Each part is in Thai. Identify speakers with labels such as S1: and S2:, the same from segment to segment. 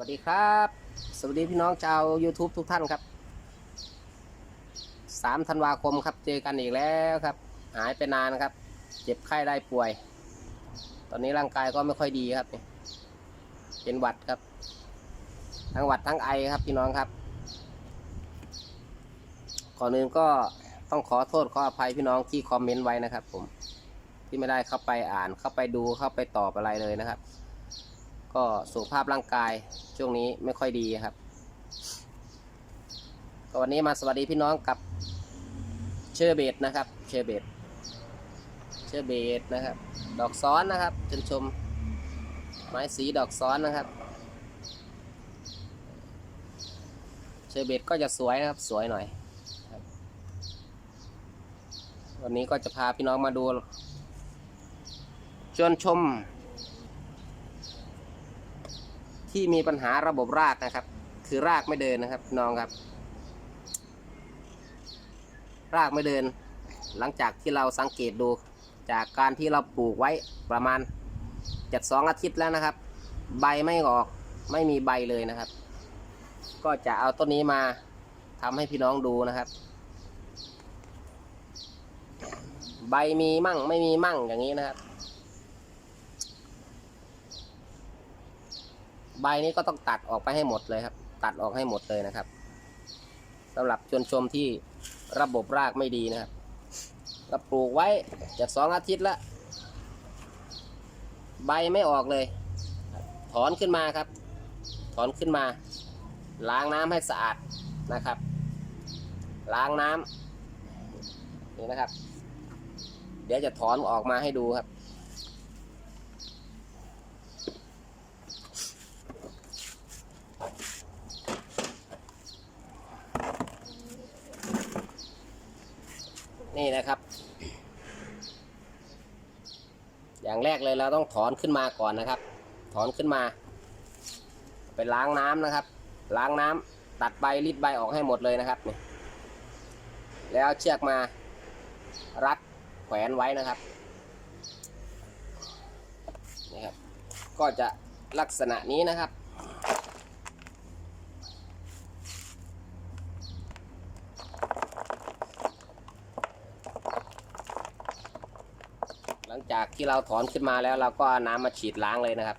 S1: วัสดีครับ สวัสดีพี่น้องชาว YouTube ทุกท่านครับ 3 ธันวาคมครับ เจอกันอีกแล้วครับ หายไปนานครับ เจ็บไข้ได้ป่วย ตอนนี้ร่างกายก็ไม่ค่อยดีครับ เป็นหวัดครับ ทั้งหวัดทั้งไอครับพี่น้องครับ ก่อนอื่นก็ต้องขอโทษขออภัยพี่น้องที่คอมเมนต์ไว้นะครับ ผม ที่ไม่ได้เข้าไปอ่านเข้าไปดูเข้าไปตอบอะไรเลยนะครับ ก็สุขภาพร่างกายช่วงนี้ไม่ค่อยดีครับ ก็วันนี้มาสวัสดีพี่น้องกับเชอร์เบตนะครับ เชอร์เบตเชอร์เบตนะครับ ดอกซ้อนนะครับชมชม ไม้สีดอกซ้อนนะครับ เชอร์เบตก็จะสวยนะครับสวยหน่อยวันนี้ก็จะพาพี่น้องมาดูชวนชม ที่มีปัญหาระบบรากนะครับ คือรากไม่เดินนะครับ น้องครับ รากไม่เดิน หลังจากที่เราสังเกตดู จากการที่เราปลูกไว้ประมาณเจ็ดสองอาทิตย์แล้วนะครับ ใบไม่ออกไม่มีใบเลยนะครับ ก็จะเอาต้นนี้มาทำให้พี่น้องดูนะครับ ใบมีมั่งไม่มีมั่งอย่างนี้นะครับ ใบนี้ก็ต้องตัดออกไปให้หมดเลยครับ ตัดออกให้หมดเลยนะครับสำหรับชวนชมที่ระบบรากไม่ดีนะครับเราปลูกไว้จะสองอาทิตย์ละใบไม่ออกเลย ถอนขึ้นมาครับ ถอนขึ้นมา ล้างน้ำให้สะอาดนะครับ ล้างน้ำนี่นะครับ เดี๋ยวจะถอนออกมาให้ดูครับ นี่นะครับ อย่างแรก เลยเราต้องถอนขึ้นมาก่อนนะครับ ถอนขึ้นมาไปล้างน้ำนะครับ ล้างน้ำตัดใบริดใบออกให้หมดเลยนะครับนี่แล้วเอาเชือกมารัดแขวนไว้นะครับนี่ครับก็จะลักษณะนี้นะครับ หลังจาก ที่เราถอนขึ้นมาแล้วเราก็น้ำมาฉีดล้างเลยนะครับ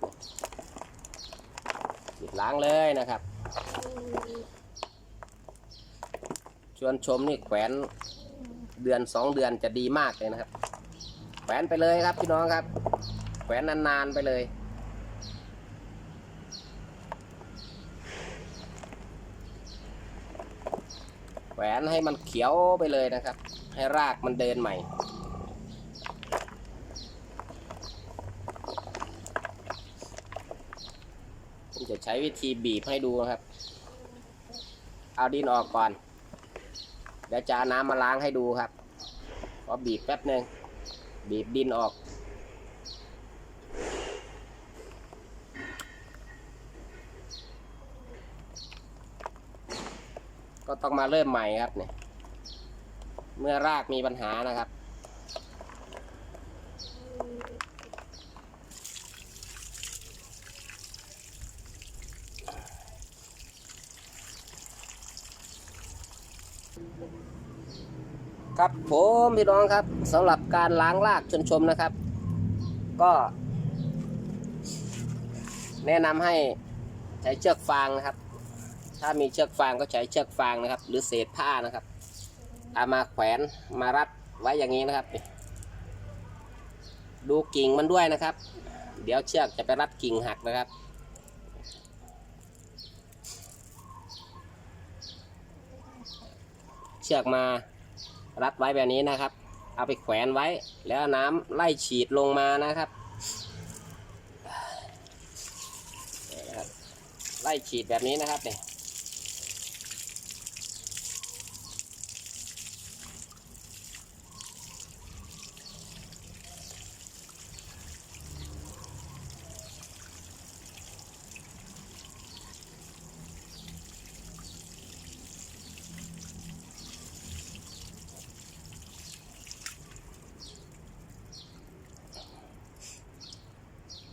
S1: ฉีดล้างเลยนะครับ ชวนชมนี่แขวนเดือนสองเดือนจะดีมากเลยนะครับ แขวนไปเลยครับพี่น้องครับ แขวนนานๆไปเลย แขวนให้มันเขียวไปเลยนะครับ ให้รากมันเดินใหม่ จะใช้วิธีบีบให้ดูนะครับ เอาดินออกก่อน เดี๋ยวจะน้ำมาล้างให้ดูครับพอบีบแป๊บหนึ่งบีบดินออก ก็ต้องมาเริ่มใหม่ครับเนี่ย เมื่อรากมีปัญหานะครับ ครับผมพี่น้องครับสำหรับการล้างรากชนชมนะครับ ก็ แนะนำให้ใช้เชือกฟางนะครับ ถ้ามีเชือกฟางก็ใช้เชือกฟางนะครับ หรือเศษผ้านะครับเอามาแขวนมารัดไว้อย่างนี้นะครับ ดูกิ่งมันด้วยนะครับ เดี๋ยวเชือกจะไปรัดกิ่งหักนะครับ ชือกมารัดไว้แบบนี้นะครับ เอาไปแขวนไว้ แล้วน้ำไล่ฉีดลงมานะครับ ไล่ฉีดแบบนี้นะครับเนี่ย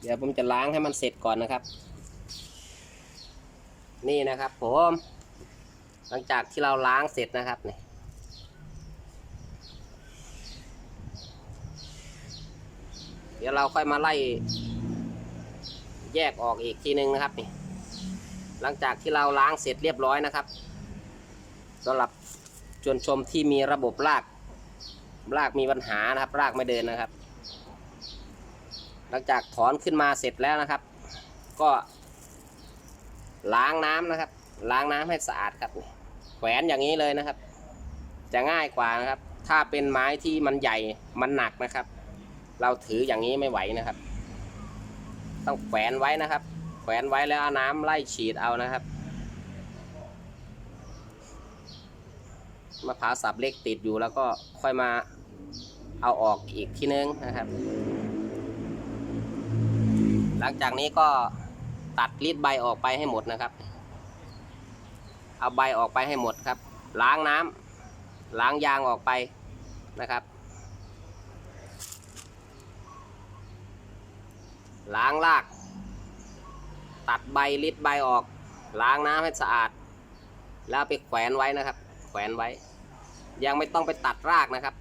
S1: ดี๋ยวผมจะล้างให้มันเสร็จก่อนนะครับ นี่นะครับผม หลังจากที่เราล้างเสร็จนะครับนี่เดี๋ยวเราค่อยมาไล่ แยกออกอีกทีนึงนะครับนี่หลังจากที่เราล้างเสร็จเรียบร้อยนะครับสำหรับชวนชมที่มีระบบรากรากมีปัญหานะครับ รากไม่เดินนะครับ หลังจากถอนขึ้นมาเสร็จแล้วนะครับ ก็ ล้างน้ำนะครับ ล้างน้ำให้สะอาดครับ แขวนอย่างนี้เลยนะครับ จะง่ายกว่านะครับ ถ้าเป็นไม้ที่มันใหญ่มันหนักนะครับ เราถืออย่างนี้ไม่ไหวนะครับ ต้องแขวนไว้นะครับ แขวนไว้แล้วเอาน้ำไล่ฉีดเอานะครับมะพร้าวสับเล็กติดอยู่แล้วก็ค่อยมาเอาออกอีกทีนึงนะครับ ลังจากนี้ก็ตัดรีดใบออกไปให้หมดนะครับ เอาใบออกไปให้หมดครับ ล้างน้ำล้างยางออกไปนะครับ ล้างราก ตัดใบลิดใบออก ล้างน้ำให้สะอาด แล้วไปแขวนไว้นะครับ แขวนไว้ ยังไม่ต้องไปตัดรากนะครับ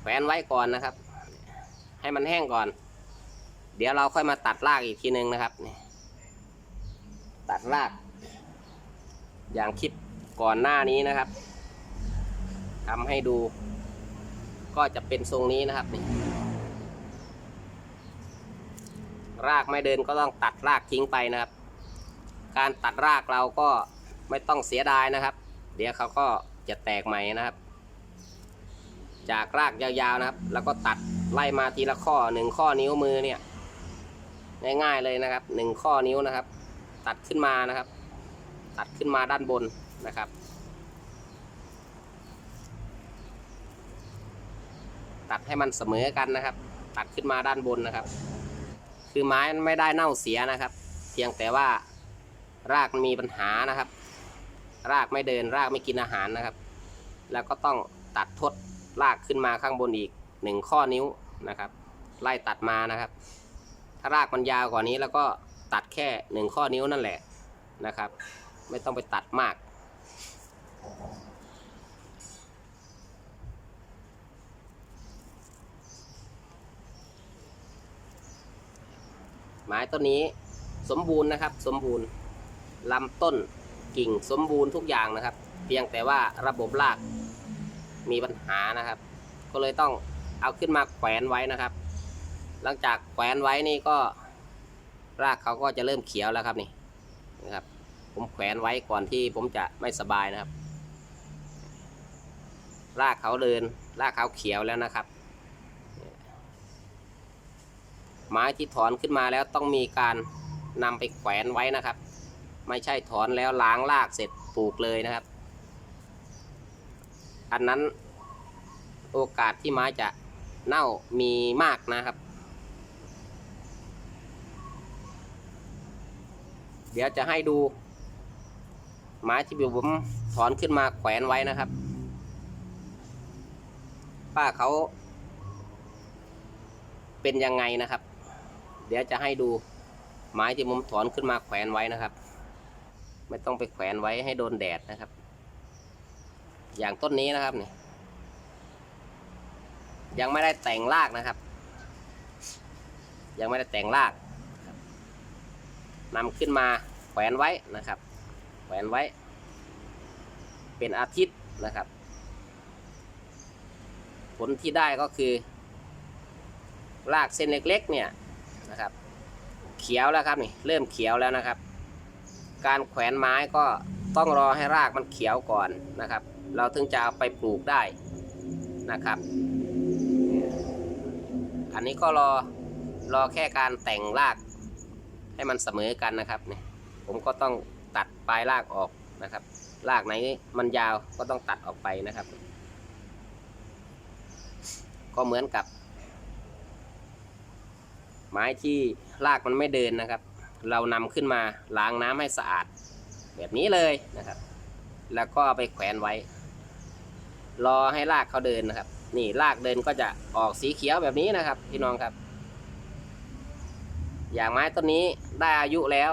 S1: แขวนไว้ก่อนนะครับ ให้มันแห้งก่อน เดี๋ยวเราค่อยมาตัดรากอีกทีนึงนะครับนี่ตัดราก อย่างคลิปก่อนหน้านี้นะครับทำให้ดู ก็จะเป็นทรงนี้นะครับนี่รากไม่เดินก็ต้องตัดรากทิ้งไปนะครับ การตัดรากเราก็ไม่ต้องเสียดายนะครับ เดี๋ยวเขาก็จะแตกใหม่นะครับ จากรากยาวๆนะครับ แล้วก็ตัดไล่มาทีละข้อหนึ่งข้อนิ้วมือเนี่ย ง่ายๆเลยนะครับหนึ่งข้อนิ้วนะครับ ตัดขึ้นมานะครับ ตัดขึ้นมาด้านบนนะครับ ตัดให้มันเสมอกันนะครับ ตัดขึ้นมาด้านบนนะครับ คือไม้ไม่ได้เน่าเสียนะครับ เพียงแต่ว่ารากมีปัญหานะครับ รากไม่เดินรากไม่กินอาหารนะครับ แล้วก็ต้องตัดทดรากขึ้นมาข้างบนอีกหนึ่งข้อนิ้วนะครับ ไล่ตัดมานะครับ ถ้ารากมันยาวกว่านี้แล้วก็ตัดแค่หนึ่งข้อนิ้วนั่นแหละนะครับ ไม่ต้องไปตัดมาก ไม้ต้นนี้สมบูรณ์นะครับ สมบูรณ์ลำต้นกิ่งสมบูรณ์ทุกอย่างนะครับ เพียงแต่ว่าระบบรากมีปัญหานะครับ ก็เลยต้องเอาขึ้นมาแขวนไว้นะครับ หลังจากแขวนไว้นี่ก็ รากเขาก็จะเริ่มเขียวแล้วครับนี่นะครับ ผมแขวนไว้ก่อนที่ผมจะไม่สบายนะครับ รากเขาเดิน รากเขาเขียวแล้วนะครับ ไม้ที่ถอนขึ้นมาแล้วต้องมีการนำไปแขวนไว้นะครับ ไม่ใช่ถอนแล้วล้างรากเสร็จปลูกเลยนะครับ อันนั้นโอกาสที่ไม้จะเน่ามีมากนะครับ เดี๋ยวจะให้ดู ไม้ที่ผมถอนขึ้นมาแขวนไว้นะครับ ป้าเขา เป็นยังไงนะครับ เดี๋ยวจะให้ดูไม้ที่ผมถอนขึ้นมาแขวนไว้นะครับ ไม่ต้องไปแขวนไว้ให้โดนแดดนะครับ อย่างต้นนี้นะครับเนี่ยยังไม่ได้แต่งรากนะครับ ยังไม่ได้แต่งราก นำขึ้นมาแขวนไว้นะครับ แขวนไว้ เป็นอาทิตย์นะครับ ผลที่ได้ก็คือ รากเส้นเล็กๆเนี่ยนะครับ เขียวแล้วครับนี่เริ่มเขียวแล้วนะครับ การแขวนไม้ก็ต้องรอให้รากมันเขียวก่อนนะครับ เราถึงจะเอาไปปลูกได้นะครับ อันนี้ก็รอรอแค่การแต่งราก ให้มันเสมอกันนะครับเนี่ยผมก็ต้องตัดปลายรากออกนะครับรากไหนมันยาวก็ต้องตัดออกไปนะครับ ก็เหมือนกับ ไม้ที่รากมันไม่เดินนะครับ เรานำขึ้นมาล้างน้ำให้สะอาด แบบนี้เลยนะครับ แล้วก็เอาไปแขวนไว้ รอให้รากเขาเดินนะครับ นี่รากเดินก็จะออกสีเขียวแบบนี้นะครับ พี่น้องครับ อย่างไม้ต้นนี้ได้อายุแล้ว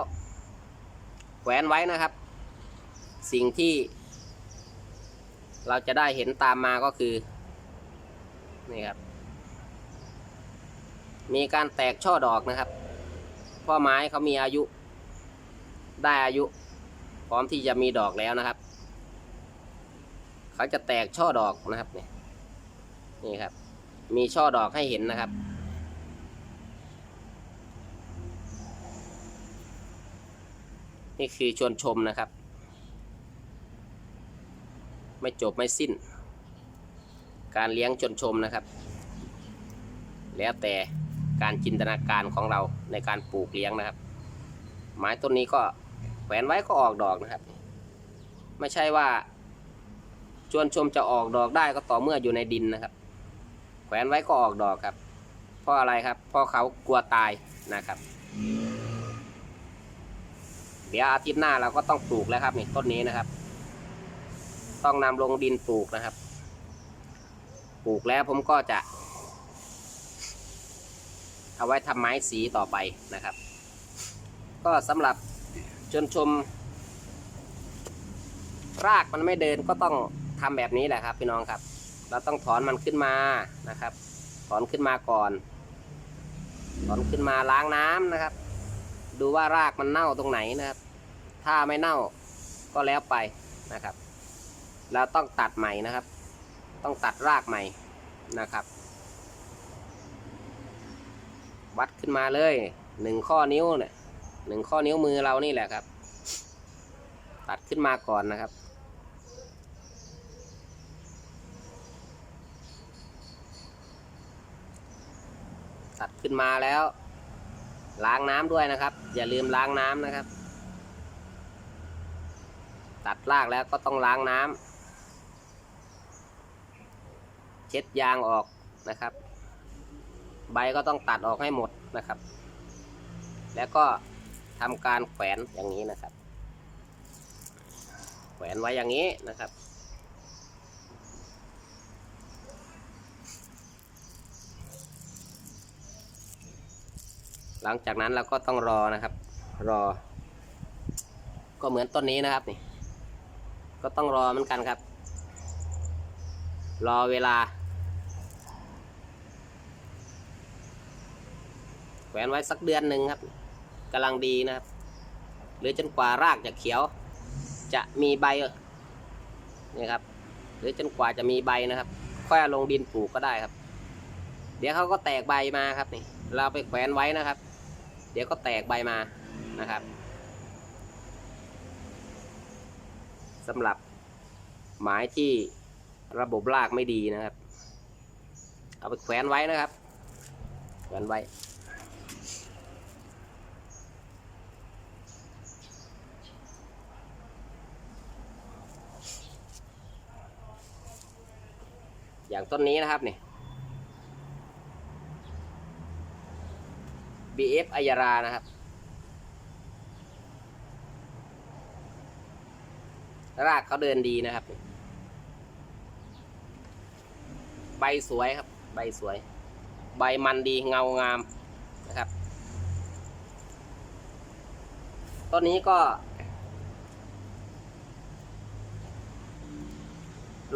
S1: แขวนไว้นะครับ สิ่งที่ เราจะได้เห็นตามมาก็คือ นี่ครับ มีการแตกช่อดอกนะครับ เพ่อไม้เขามีอายุ ได้อายุ พร้อมที่จะมีดอกแล้วนะครับ เขาจะแตกช่อดอกนะครับนี่นี่ครับ มีช่อดอกให้เห็นนะครับ นี่คือชวนชมนะครับ ไม่จบไม่สิ้น การเลี้ยงชวนชมนะครับ แล้วแต่การจินตนาการของเราในการปลูกเลี้ยงนะครับ ไม้ต้นนี้ก็แขวนไว้ก็ออกดอกนะครับ ไม่ใช่ว่าชวนชมจะออกดอกได้ก็ต่อเมื่ออยู่ในดินนะครับ แขวนไว้ก็ออกดอกครับ เพราะอะไรครับ เพราะเขากลัวตายนะครับ เดี๋ยวอาทิตย์หน้าเราก็ต้องปลูกแล้วครับนี่ต้นนี้นะครับ ต้องนำลงดินปลูกนะครับ ปลูกแล้วผมก็จะ เอาไว้ทำไม้สีต่อไปนะครับ ก็สำหรับชนชม รากมันไม่เดินก็ต้องทำแบบนี้แหละครับ พี่น้องครับ เราต้องถอนมันขึ้นมานะครับ ถอนขึ้นมาก่อน ถอนขึ้นมาล้างน้ำนะครับ ดูว่ารากมันเน่าตรงไหนนะครับ ถ้าไม่เน่าก็แล้วไปนะครับเราต้องตัดใหม่นะครับ ต้องตัดรากใหม่นะครับ วัดขึ้นมาเลยหนึ่งข้อนิ้วเนี่ยหนึ่งข้อนิ้วมือเรานี่แหละครับ ตัดขึ้นมาก่อนนะครับตัดขึ้นมาแล้ว ล้างน้ำด้วยนะครับ อย่าลืมล้างน้ำนะครับ ตัดรากแล้วก็ต้องล้างน้ำเช็ดยางออกนะครับ ใบก็ต้องตัดออกให้หมดนะครับ แล้วก็ทำการแขวนอย่างนี้นะครับ แขวนไว้อย่างนี้นะครับ หลังจากนั้นเราก็ต้องรอนะครับ รอ ก็เหมือนต้นนี้นะครับนี่ ก็ต้องรอเหมือนกันครับ รอเวลาแขวนไว้สักเดือนหนึ่งครับกำลังดีนะครับ หรือจนกว่ารากจะเขียว จะมีใบนี่ครับ หรือจนกว่าจะมีใบนะครับ ค่อยลงดินปลูกก็ได้ครับ เดี๋ยวเขาก็แตกใบมาครับนี่ เราไปแขวนไว้นะครับ เดี๋ยวก็แตกใบมานะครับสำหรับไม้ที่ระบบรากไม่ดีนะครับ เอาไปแขวนไว้นะครับ แขวนไว้ อย่างต้นนี้นะครับนี่ BF อัยรานะครับรากเขาเดินดีนะครับ ใบสวยครับ ใบสวย ใบมันดีเงางามนะครับ ต้นนี้ก็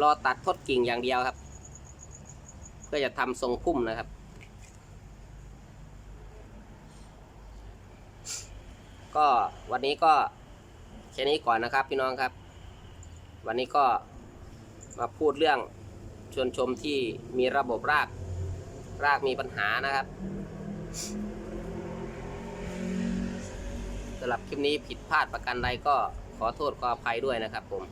S1: รอตัดทดกิ่งอย่างเดียวครับ เพื่อจะทำทรงพุ่มนะครับ ก็วันนี้ก็แค่นี้ก่อนนะครับพี่น้องครับ วันนี้ก็มาพูดเรื่องชวนชมที่มีระบบราก รากมีปัญหานะครับสำหรับคลิปนี้ผิดพลาดประกันใดก็ขอโทษขออภัยด้วยนะครับผม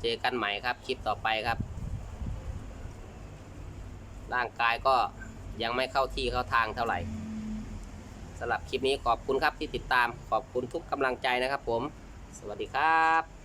S1: เจอกันใหม่ครับคลิปต่อไปครับ ร่างกายก็ยังไม่เข้าที่เข้าทางเท่าไหร่ สำหรับคลิปนี้ขอบคุณครับที่ติดตามขอบคุณทุกกำลังใจนะครับผม สวัสดีครับ